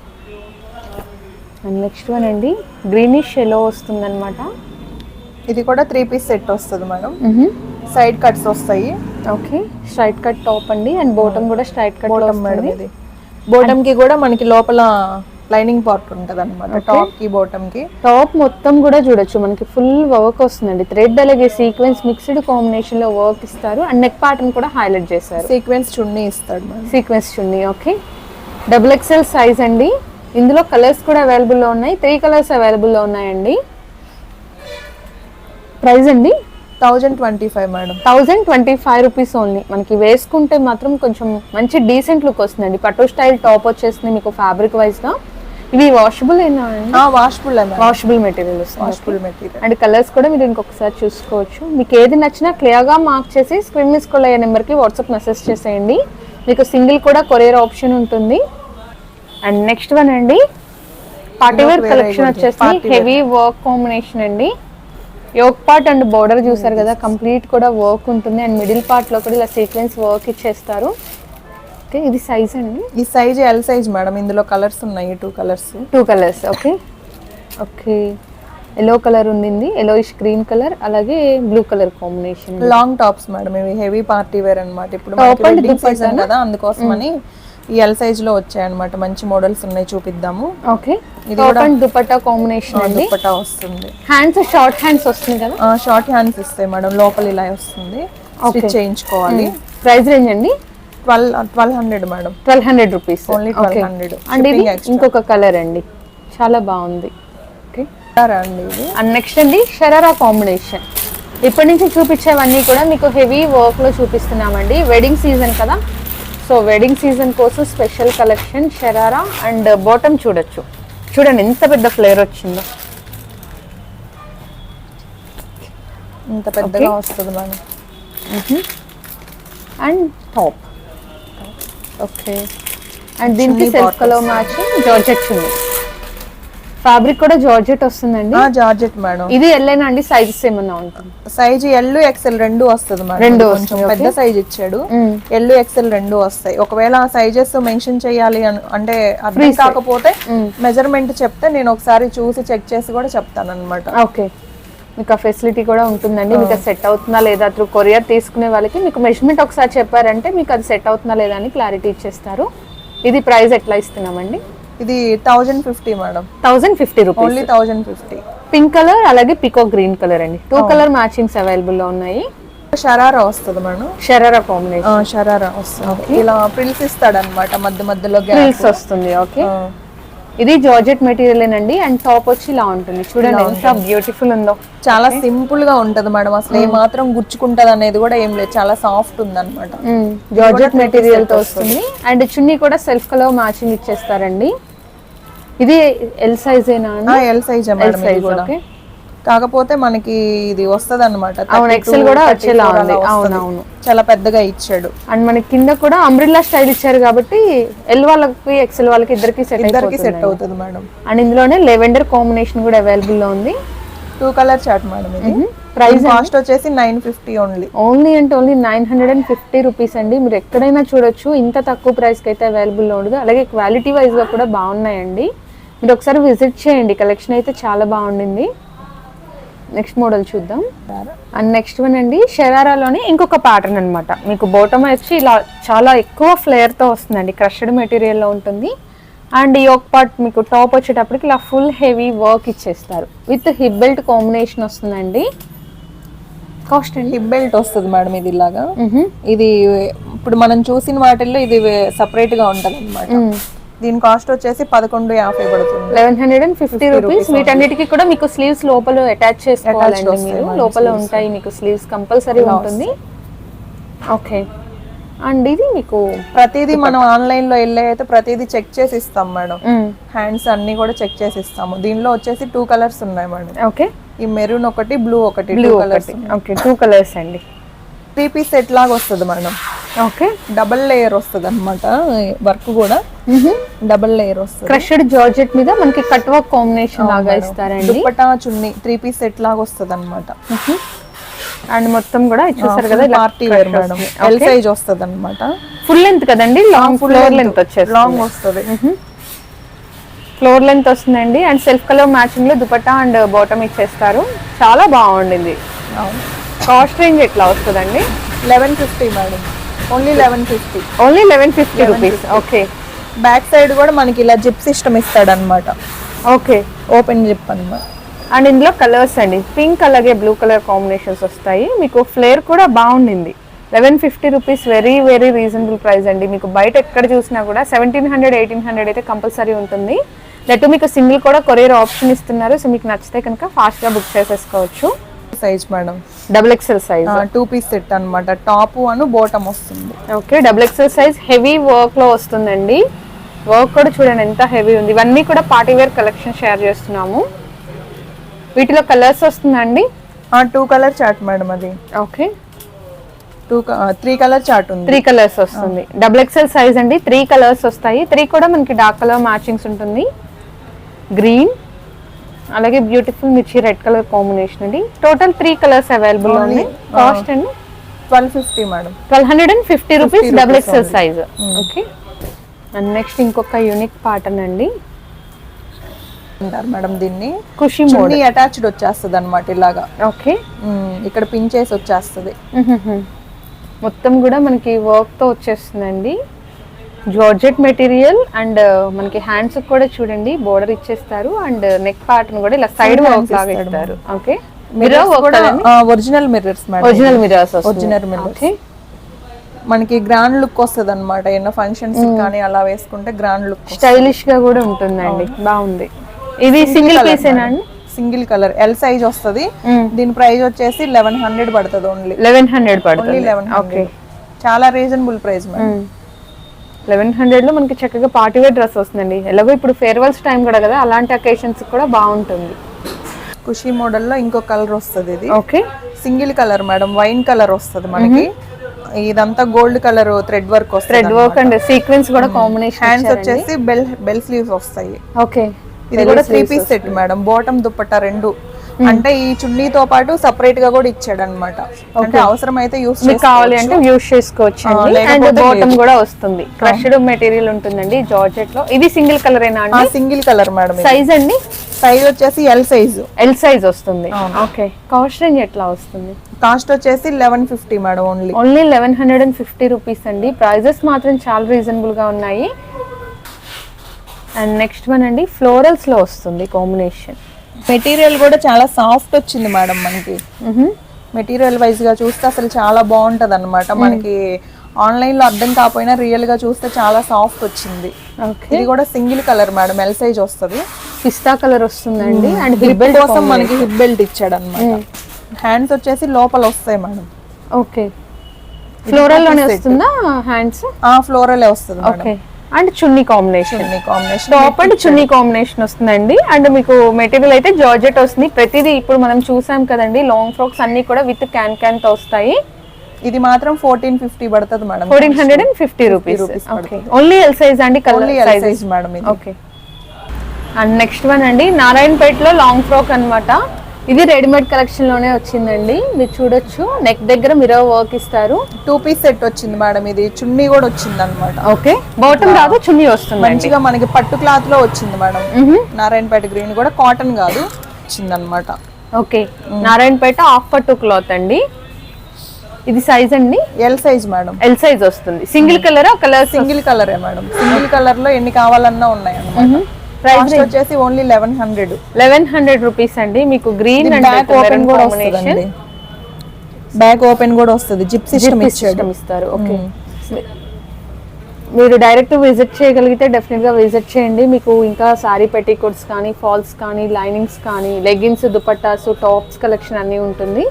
Speaker 3: అండ్ నెక్స్ట్ వన్ అండి గ్రీనిష్ ఎలో వస్తుందన్నమాట.
Speaker 2: ఇది కూడా త్రీ పీస్ సెట్ వస్తుంది మేడం. సైడ్ కట్స్ వస్తాయి.
Speaker 3: ఓకే. స్ట్రైట్ కట్ టాప్ అండి. అండ్ బాటమ్ కూడా స్ట్రైట్ కట్
Speaker 2: బోటమ్ మేడం ఇది. బోటమ్కి కూడా మనకి లోపల లైనింగ్ పార్ట్ ఉంటది అనమాట టాప్కి బాటమ్కి
Speaker 3: టాప్ మొత్తం కూడా చూడొచ్చు. మనకి ఫుల్ వర్క్ వస్తుందండి. థ్రెడ్ అలాగే సీక్వెన్స్ మిక్స్డ్ కాంబినేషన్లో వర్క్ ఇస్తారు. అండ్ నెక్ పార్ట్ని కూడా హైలైట్ చేశారు.
Speaker 2: సీక్వెన్స్ చున్నీ ఇస్తాడు
Speaker 3: sequence chunni okay double XL size అండి. ఇందులో కలర్స్ కూడా అవైలబుల్లో ఉన్నాయి. త్రీ కలర్స్ అవైలబుల్లో ఉన్నాయండి. ప్రైస్ అండి?
Speaker 2: Thousand twenty five madam
Speaker 3: thousand twenty five rupees only మనకి వేసుకుంటే మాత్రం కొంచెం మంచి డీసెంట్ లుక్ వస్తుందండి. పట్టు స్టైల్ టాప్ వచ్చేస్తుంది మీకు ఫ్యాబ్రిక్ వైజ్గా ఇవి washable
Speaker 2: madam
Speaker 3: washable material
Speaker 2: washable material
Speaker 3: and colours కూడా మీరు ఇంకొకసారి చూసుకోవచ్చు. మీకు ఏది నచ్చినా క్లియర్గా మార్క్ చేసి స్క్రీన్ మిస్ కాల్ అయ్యే నెంబర్కి వాట్సాప్ మెసేజ్ చేసేయండి. మీకు సింగిల్ కూడా కొరియర్ ఆప్షన్ ఉంటుంది. అండ్ నెక్స్ట్ వన్ అండి. Party wear
Speaker 2: Indoor wear
Speaker 3: collection. వచ్చేసి. హెవీ వర్క్ కాంబినేషన్ అండి. యోక్ పార్ట్ అండ్ బోర్డర్ చూసారు కదా కంప్లీట్ కూడా వర్క్ ఉంటుంది. అండ్ మిడిల్ పార్ట్లో కూడా ఇలా సీక్వెన్స్ వర్క్ ఇచ్చేస్తారు. ఓకే ఇది సైజ్ అండి?
Speaker 2: ఈ సైజ్ ఎల్ సైజ్ మేడం ఇందులో కలర్స్ ఉన్నాయి two colours
Speaker 3: two colours okay. Okay. Yellow colour ఉంది ఎల్లోయిష్ గ్రీన్ కలర్ అలాగే blue colour combination
Speaker 2: long tops madam ఇవి హెవీ పార్టీ వేర్ అన్నమాట. ఇప్పుడు వెడ్డింగ్ సీజన్ కదా అందుకోసమని ఈ ఎల్ సైజ్లో వచ్చాయి అనమాట మంచి మోడల్స్ ఉన్నాయి చూపిద్దాము.
Speaker 3: ఓకే
Speaker 2: ఇది కూడా-
Speaker 3: దుపట్టా కాంబినేషన్ అండి.
Speaker 2: దుప్పటా వస్తుంది.
Speaker 3: హ్యాండ్స్ షార్ట్ హ్యాండ్స్ వస్తుంది కదా?
Speaker 2: షార్ట్ హ్యాండ్స్ ఇస్తాయి మేడం లోపల ఇలా వస్తుంది. స్టిచ్ చేయించుకోవాలి.
Speaker 3: ప్రైస్ రేంజ్ అండి?
Speaker 2: Twelve twelve hundred madam
Speaker 3: twelve hundred rupees
Speaker 2: Only 1200.
Speaker 3: And ఇది. ఇంకొక కలర్ అండి. చాలా బాగుంది. ఓకే
Speaker 2: అండి ఇది?
Speaker 3: అండ్ నెక్స్ట్ అండి షరారా కాంబినేషన్ ఇప్పటి నుంచి చూపించేవన్నీ కూడా మీకు హెవీ వర్క్లో చూపిస్తున్నామండి. వెడ్డింగ్ సీజన్ కదా? సో వెడ్డింగ్ సీజన్ కోసం special collection sharara and bottom చూడొచ్చు. చూడండి ఎంత పెద్ద ఫ్లేర్ వచ్చిందో.
Speaker 2: ఇంత పెద్దగా వస్తుంది madam.
Speaker 3: And top okay and దీనికి self. Colour matching georgette chunni fabric కూడా జార్జెట్ వస్తుందండి.
Speaker 2: Georgette madam.
Speaker 3: ఇది ఎల్లైనా అండి? సైజెస్ ఏమన్నా ఉంటుంది?
Speaker 2: సైజ్ ఎల్ ఎక్సెల్ రెండు వస్తుంది మేడం.
Speaker 3: రెండు
Speaker 2: కొంచెం పెద్ద సైజ్ ఇచ్చాడు. ఎల్ ఎక్సెల్ రెండు వస్తాయి. ఒకవేళ ఆ సైజెస్ మెన్షన్ చేయాలి అంటే అర్థం కాకపోతే మెజర్మెంట్ చెప్తే నేను ఒకసారి చూసి చెక్ చేసి కూడా చెప్తాను అనమాట
Speaker 3: ఓకే. మీకు ఆ ఫెసిలిటీ కూడా ఉంటుందండి. మీకు సెట్ అవుతుందా లేదా త్రూ కొరియర్ తీసుకునే వాళ్ళకి మీకు మెజర్మెంట్ ఒకసారి చెప్పారంటే మీకు అది సెట్ అవుతుందా లేదా అని క్లారిటీ ఇచ్చేస్తారు. ఇది ప్రైస్ ఎట్లా ఇస్తున్నామండి?
Speaker 2: ఇది thousand fifty madam
Speaker 3: thousand fifty rupees
Speaker 2: only thousand fifty
Speaker 3: pink colour అలాగే పికో గ్రీన్ కలర్ అండి. టూ కలర్ మ్యాచింగ్స్ అవైలబుల్లో ఉన్నాయి.
Speaker 2: షరారా వస్తుంది మేడం
Speaker 3: షరారా కాంబినేషన్
Speaker 2: షరారా వస్తుంది. ఇలా ప్రిల్స్ ఇస్తాడు అనమాట మధ్య మధ్యలో.
Speaker 3: ఫ్రిల్స్ వస్తుంది ఓకే ఇది జార్జెట్ మెటీరియల్ అండి అండ్ టాప్ వచ్చి ఇలా ఉంటుంది. చూడండి ఎంత బ్యూటిఫుల్ ఉందో.
Speaker 2: చాలా సింపుల్గా ఉంటది మేడం అసలు ఏ మాత్రం గుచ్చుకుంటది అనేది కూడా ఏం లేదు. చాలా సాఫ్ట్ ఉంది అనమాట
Speaker 3: జార్జెట్ మెటీరియల్తో వస్తుంది. అండ్ చున్నీ కూడా సెల్ఫ్ కలర్ మ్యాచింగ్ ఇచ్చేస్తారండి. ఇది ఎల్ సైజ్
Speaker 2: ఎల్ సైజ్ కాకపోతే మనకి ఇది వస్తది అనమాట
Speaker 3: అవును, కూడా వచ్చేలా ఉంది. అవునవును.
Speaker 2: చాలా పెద్దగా ఇచ్చాడు.
Speaker 3: అండ్ మనకి కింద కూడా అంబ్రిల్లా స్టైల్ ఇచ్చారు కాబట్టి ఎల్ వాళ్ళకి ఎక్సెల్ వాళ్ళకి ఇద్దరికి సెట్
Speaker 2: ఇద్దరికి సెట్ అవుతుంది మేడం.
Speaker 3: అండ్ ఇందులోనే లెవెండర్ కాంబినేషన్ కూడా అవైలబుల్లో ఉంది.
Speaker 2: టూ కలర్ చార్ట్ మేడం ఇది.
Speaker 3: ప్రైస్
Speaker 2: కాస్ట్ వచ్చేసి నైన్ ఫిఫ్టీ ఓన్లీ
Speaker 3: ఓన్లీ అంటే only nine hundred and fifty rupees అండి. మీరు ఎక్కడైనా చూడొచ్చు. ఇంత తక్కువ ప్రైస్కి అయితే అవైలబుల్లో ఉండదు. అలాగే క్వాలిటీ వైజ్గా కూడా బాగున్నాయండి. మీరు ఒకసారి విజిట్ చేయండి. కలెక్షన్ అయితే చాలా బాగుండింది. నెక్స్ట్ మోడల్ చూద్దాం. అండ్ నెక్స్ట్ వన్ అండి షరారాలోనే ఇంకొక ప్యాటర్న్ అన్నమాట. మీకు బోటమ్ వచ్చి ఇలా చాలా ఎక్కువ ఫ్లేయర్తో వస్తుందండి. క్రష్డ్ మెటీరియల్లో ఉంటుంది. అండ్ ఈ ఒక పార్ట్ మీకు టాప్ వచ్చేటప్పటికి ఇలా ఫుల్ హెవీ వర్క్ ఇచ్చేస్తారు. విత్ హిప్ బెల్ట్ కాంబినేషన్ వస్తుందండి. కాస్ట్ అండి?
Speaker 2: హిప్ బెల్ట్ వస్తుంది మేడం ఇది ఇలాగా. ఇది ఇప్పుడు మనం చూసిన వాటిల్లో ఇది సపరేట్గా ఉంటది అనమాట దీని కాస్ట్ వచ్చేసి పదకొండు యాభై పడుతుంది.
Speaker 3: Eleven hundred and fifty rupees వీటన్నిటికీ కూడా మీకు స్లీవ్స్ లోపల అటాచ్ చేసుకోవాలండి మీరు. లోపల ఉంటాయి మీకు స్లీవ్స్ కంపల్సరీ ఉంటుంది. ఓకే అండ్ ఇది మీకు
Speaker 2: ప్రతిదీ మనం ఆన్లైన్లో వెళ్ళే అయితే ప్రతిదీ చెక్ చేసి ఇస్తాం మేడం. హ్యాండ్స్ అన్ని కూడా చెక్ చేసి ఇస్తాము. దీనిలో వచ్చేసి టూ కలర్స్ ఉన్నాయి మేడం.
Speaker 3: ఓకే
Speaker 2: ఈ మెరూన్ ఒకటి బ్లూ ఒకటి
Speaker 3: blue
Speaker 2: colours
Speaker 3: okay two colours అండి.
Speaker 2: త్రీ పీస్ సెట్ లాగా వస్తుంది మేడం.
Speaker 3: ఓకే
Speaker 2: డబల్ లేయర్ వస్తుంది అనమాట వర్క్ కూడా. డబల్ లేయర్ వస్తుంది.
Speaker 3: క్రషడ్ జార్జెట్ మీద మనకి కట్ వర్క్ కాంబినేషన్ లాగా ఇస్తారండి.
Speaker 2: Dupatta chunni three piece set లాగా వస్తుంది అనమాట
Speaker 3: అండ్ మొత్తం కూడా చూసారు కదా
Speaker 2: party wear madam. L size వస్తుంది అనమాట
Speaker 3: ఫుల్ లెంత్ కదండి? లాంగ్ ఫ్లోర్ లెంత్ వచ్చేసి
Speaker 2: లాంగ్ వస్తుంది.
Speaker 3: ఫ్లోర్ లెంత్ వస్తుందండి. అండ్ సెల్ఫ్ కలర్ మ్యాచింగ్లో దుపట్టా అండ్ బాటమ్ ఇచ్చేస్తారు. చాలా బాగుండింది. కాస్ట్ రేంజ్ ఎట్లా వస్తుందండి?
Speaker 2: Eleven fifty madam only eleven fifty
Speaker 3: only eleven fifty rupees okay
Speaker 2: back side కూడా మనకి ఇలా జిప్ సిస్టమ్ ఇస్తాడు అనమాట
Speaker 3: ఓకే
Speaker 2: ఓపెన్ జిప్ అనమాట
Speaker 3: అండ్ ఇందులో కలర్స్ అండి. పింక్ అలాగే బ్లూ కలర్ కాంబినేషన్స్ వస్తాయి. మీకు ఫ్లేర్ కూడా బాగుండింది. Eleven fifty rupees very very reasonable price అండి. మీకు బయట ఎక్కడ చూసినా కూడా సెవెంటీన్ హండ్రెడ్ ఎయిటీన్ హండ్రెడ్ అయితే కంపల్సరీ ఉంటుంది. దట్టు మీకు సింగిల్ కూడా కొరియర్ ఆప్షన్ ఇస్తున్నారు. సో మీకు నచ్చితే కనుక ఫాస్ట్గా బుక్ చేసేసుకోవచ్చు.
Speaker 2: Size madam
Speaker 3: double XL size
Speaker 2: two piece set అనమాట టాప్ అను బాటమ్ వస్తుంది.
Speaker 3: Okay double XL size heavy వర్క్లో వస్తుందండి. వర్క్ కూడా చూడండి ఎంత హెవీ ఉంది. ఇవన్నీ కూడా పార్టీ వేర్ కలెక్షన్ షేర్ చేస్తున్నాము. వీటిలో కలర్స్ వస్తుందండి?
Speaker 2: టూ కలర్ చార్ట్ మేడం అది.
Speaker 3: Okay
Speaker 2: two three colour chart ఉంది.
Speaker 3: త్రీ కలర్స్ వస్తుంది. డబుల్ ఎక్సెల్ సైజ్ అండి త్రీ కలర్స్ వస్తాయి. త్రీ కూడా మనకి డార్క్ కలర్ మ్యాచింగ్స్ ఉంటుంది. గ్రీన్ అలాగే బ్యూటిఫుల్ మిర్చి రెడ్ కలర్ కాంబినేషన్ అండి. టోటల్ త్రీ కలర్స్ అవైలబుల్ ఉంది కాస్ట్ అండి?
Speaker 2: Twelve fifty madam
Speaker 3: twelve hundred and fifty rupees double
Speaker 2: only.
Speaker 3: Size okay and next ఇంకొక యూనిక్ పాటర్న్ అండి.
Speaker 2: అంటారు మేడం దీన్ని.
Speaker 3: ఖుషి
Speaker 2: చున్నీ అటాచ్డ్ వచ్చేస్తుంది అనమాట ఇలాగా.
Speaker 3: ఓకే
Speaker 2: ఉమ్, ఇక్కడ పిన్ చేసి వచ్చేస్తుంది.
Speaker 3: మొత్తం కూడా మనకి వర్క్తో వచ్చేస్తుందండి. జార్జెట్ మెటీరియల్ అండ్ మనకి హ్యాండ్స్ కూడా చూడండి బోర్డర్ ఇచ్చేస్తారు అండ్ నెక్ పార్ట్ కూడా ఇలా సైడ్ వర్క్ లాగా ఇస్తారు ఓకే మిర్రర్
Speaker 2: కూడా original mirrors
Speaker 3: original mirrors
Speaker 2: original mirrors మనకి గ్రాండ్ లుక్ వస్తుంది అనమాట ఎన్నో ఫంక్షన్స్ కానీ అలా వేసుకుంటే గ్రాండ్ లుక్
Speaker 3: స్టైలిష్గా కూడా ఉంటుందండి. బాగుంది. ఇది సింగిల్ పీస్ అండి?
Speaker 2: సింగిల్ కలర్ ఎల్ సైజ్ వస్తుంది. దీని ప్రైస్ వచ్చేసి లెవెన్ హండ్రెడ్ పడుతుంది ఓన్లీ
Speaker 3: లెవెన్ హండ్రెడ్
Speaker 2: ఓన్లీ
Speaker 3: పడుతుంది
Speaker 2: లెవెన్
Speaker 3: ఓకే
Speaker 2: చాలా రీజనబుల్ ప్రైస్ మేడం.
Speaker 3: లెవెన్ హండ్రెడ్లో మనకి చక్కగా పార్టీ వేర్ డ్రెస్ వస్తుందండి. ఎలాగో ఇప్పుడు ఫేర్వెల్స్ టైం కూడా కదా అలాంటి అకేషన్స్ కూడా బాగుంటుంది.
Speaker 2: ఖుషి మోడల్లో ఇంకో కలర్ వస్తుంది ఇది.
Speaker 3: Okay.
Speaker 2: Single colour madam wine colour వస్తుంది మనకి. ఇదంతా గోల్డ్ కలర్ థ్రెడ్ వర్క్ వస్తుంది
Speaker 3: థ్రెడ్ వర్క్ అండ్ సీక్వెన్స్ కూడా కాంబినేషన్
Speaker 2: హ్యాండ్స్ వచ్చేసి బెల్ బెల్ స్లీవ్స్ వస్తాయి.
Speaker 3: ఓకే.
Speaker 2: ఇది కూడా three piece set madam bottom dupatta రెండు. అంటే ఈ చున్నీతో పాటు సపరేట్గా కూడా ఇచ్చాడు అనమాట అంటే అవసరం అయితే యూస్
Speaker 3: కావాలి అంటే యూస్ చేసుకోవచ్చు అండ్ బాటమ్ కూడా వస్తుంది. క్రష్డ్ మెటీరియల్ ఉంటుందండి జార్జెట్లో. ఇది సింగిల్ కలర్ ఏనా అండి?
Speaker 2: సింగిల్ కలర్ మేడం
Speaker 3: సైజ్ అండి?
Speaker 2: సైజ్ వచ్చేసి ఎల్ సైజు
Speaker 3: ఎల్ సైజ్ వస్తుంది. ఓకే కాస్ట్ రేంజ్ ఎట్లా వస్తుంది?
Speaker 2: కాస్ట్ వచ్చేసి eleven fifty madam only
Speaker 3: only eleven hundred and fifty rupees అండి. ప్రైజెస్ మాత్రం చాలా రీజనబుల్గా ఉన్నాయి. అండ్ నెక్స్ట్ వన్ అండి ఫ్లోరల్స్లో వస్తుంది కాంబినేషన్
Speaker 2: మెటీరియల్ కూడా చాలా సాఫ్ట్ వచ్చింది మేడం మనకి. మెటీరియల్ వైజ్గా చూస్తే అసలు చాలా బాగుంటది అనమాట మనకి ఆన్లైన్లో అర్థం కాకపోయినా రియల్గా చూస్తే చాలా సాఫ్ట్ వచ్చింది. ఇది కూడా single colour madam L size వస్తుంది.
Speaker 3: పిస్తా కలర్ వస్తుందండి. అండ్
Speaker 2: హిప్
Speaker 3: హిబ్బెల్
Speaker 2: కోసం మనకి హిప్ బెల్ట్ ఇచ్చాడు అనమాట హ్యాండ్స్ వచ్చేసి లోపల వస్తాయి మేడం.
Speaker 3: ఓకే. ఫ్లోరల్లోనే వస్తుందా హ్యాండ్స్
Speaker 2: ఆ ఫ్లోరల్ వస్తుంది
Speaker 3: okay. And chunni combination.
Speaker 2: Combination.
Speaker 3: Top and chunni combination వస్తుందండి. అండ్ మీకు మెటీరియల్ అయితే జార్జెట్ వస్తుంది. ప్రతిదీ ఇప్పుడు మనం చూసాం కదండి లాంగ్ ఫ్రాక్స్ అన్ని కూడా విత్ క్యాన్ క్యాన్తో వస్తాయి.
Speaker 2: ఇది మాత్రం ఫోర్టీన్ ఫిఫ్టీ పడుతుంది madam.
Speaker 3: Fourteen hundred and fifty rupees only L size అండి
Speaker 2: only L
Speaker 3: size
Speaker 2: madam
Speaker 3: okay and next one అండి నారాయణపేటలో లాంగ్ ఫ్రాక్ అన్నమాట. ఇది రెడీమేడ్ కలెక్షన్లోనే వచ్చిందండి. మీరు చూడొచ్చు. నెక్ దగ్గర మిరర్ వర్క్ ఇస్తారు.
Speaker 2: టూ పీస్ సెట్ వచ్చింది మేడం ఇది. చున్నీ కూడా వచ్చింది అనమాట
Speaker 3: ఓకే బాటమ్ రాదు చున్నీ వస్తుందండి.
Speaker 2: మంచిగా మనకి పట్టు క్లాత్లో వచ్చింది మేడం. నారాయణపేట గ్రీన్ కూడా కాటన్ కాదు వచ్చింది అనమాట
Speaker 3: ఓకే నారాయణపేట హాఫ్ పట్టు క్లాత్ అండి. ఇది సైజ్ అండి?
Speaker 2: L size madam.
Speaker 3: L size వస్తుంది. సింగిల్ కలర్ కలర్
Speaker 2: సింగిల్ కలరే మేడం. సింగిల్ కలర్లో ఎన్ని కావాలన్నా ఉన్నాయి ప్రైస్ వచ్చేసి only eleven hundred
Speaker 3: eleven hundred rupees అండి. మీకు గ్రీన్ అండ్
Speaker 2: బ్యాక్ ఓపెన్ కూడా వస్తుందండి. బ్యాక్ ఓపెన్ కూడా వస్తుంది. జిప్ సిస్టమ్
Speaker 3: ఇస్తారు. ఓకే మీరు డైరెక్ట్ విజిట్ చేయగలిగితే డెఫినెట్గా విజిట్ చేయండి. మీకు ఇంకా సారీ పెట్టికోట్స్ కానీ ఫాల్స్ కానీ లైనింగ్స్ కానీ లెగ్గిన్స్ దుపట్టాస్ టాప్స్ కలెక్షన్ అన్నీ ఉంటుంది.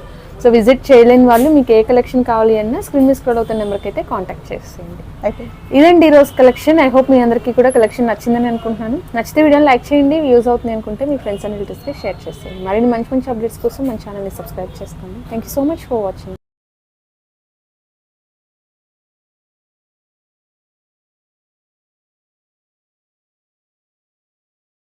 Speaker 3: సో విజిట్ చేయలేని వాళ్ళు మీకు ఏ కలెక్షన్ కావాలి అన్నా స్క్రీన్ మీద స్క్రోల్ అవుతున్న నెంబర్కి అయితే కాంటాక్ట్ చేసేయండి.
Speaker 2: అయితే
Speaker 3: ఇదండి ఈ రోజు కలెక్షన్. ఐ హోప్ మీ అందరికీ కూడా కలెక్షన్ నచ్చిందని అనుకుంటున్నాను. నచ్చితే వీడియోని లైక్ చేయండి వ్యూస్ అవుతుంది అనుకుంటే మీ ఫ్రెండ్స్ అండ్ రిలేటివ్స్కి షేర్ చేసేయండి. మరిన్ని మంచి మంచి అప్డేట్స్ కోసం మన ఛానల్ని సబ్స్క్రైబ్ చేసుకోండి. Thank you so much for watching